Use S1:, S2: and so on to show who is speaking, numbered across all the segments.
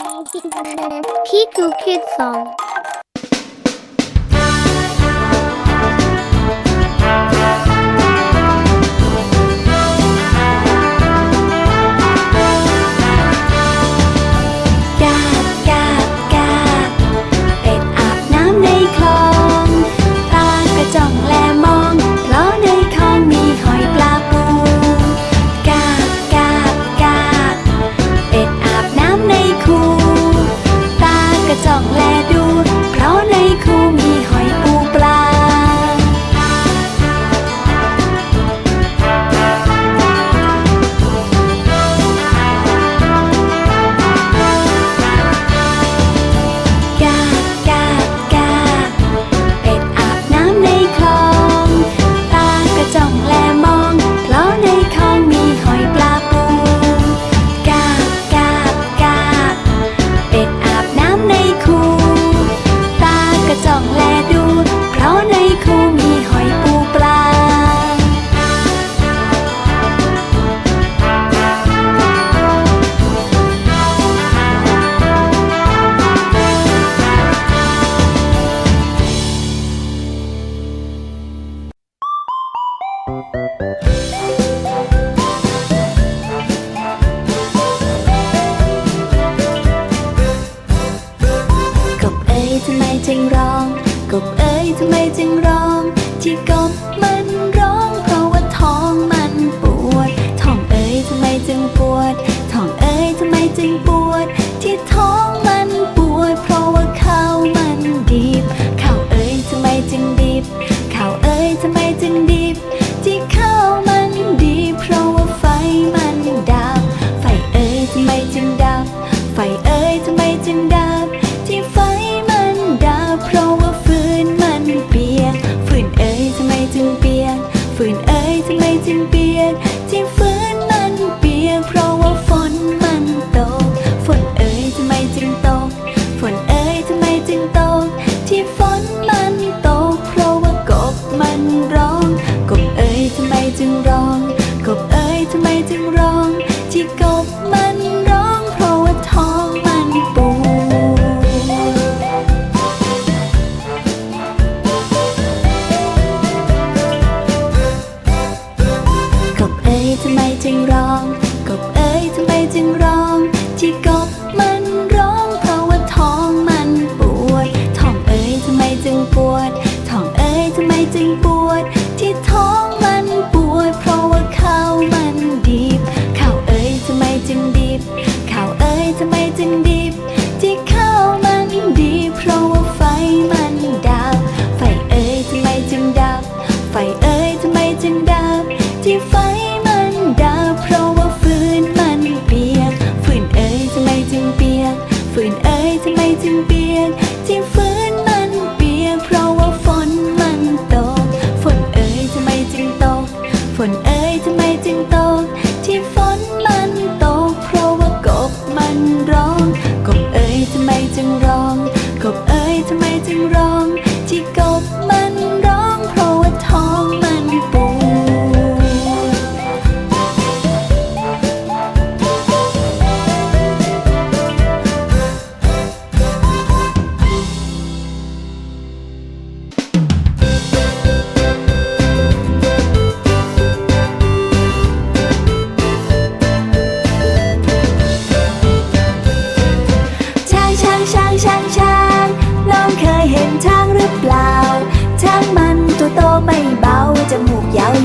S1: Kiku Banana Kid Song.
S2: chỉ có เปียฝืนมันเปียเพราะว่าฝนมันตก ฝนเอ๋ยทำไมจึงตก ฝนเอ๋ยทำไมจึงตก ที่ฝนมันตก เพราะว่ากบมันร้อง กบเอ๋ยทำไมจึงร้อง กบเอ๋ยทำไมจึง fight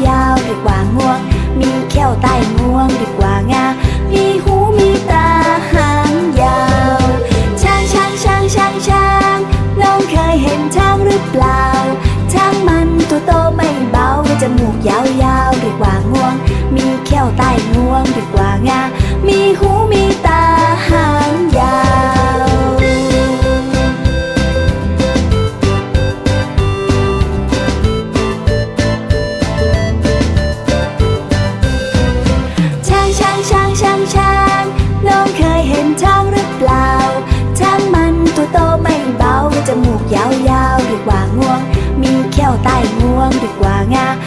S2: ยาวดีกว่างวง มีเข้วใต้งวงดีกว่างา มีหูมีตาหางยาว ช้างช้างช้างช้างช้างน้องเคยเห็นช้างหรือเปล่า ช้างมันตัวโตไม่เบาจมูกยาวยาวดีกว่างวง มีเข้วใต้งวงดีกว่า
S3: 성득광야.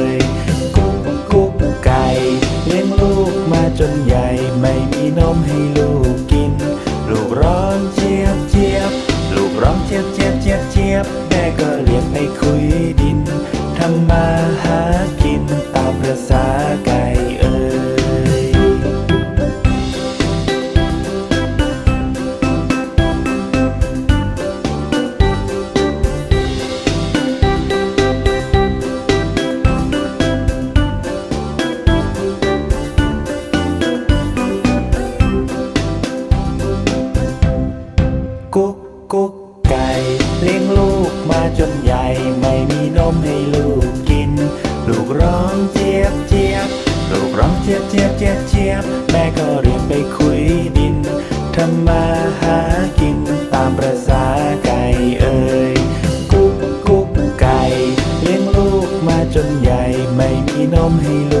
S3: ทำมาหากินตามประษาไก่เอ่ยกุ๊กกุ๊กไก่เลี้ยงลูกมาจนใหญ่ จนใหญ่ไม่มีนมให้ลูก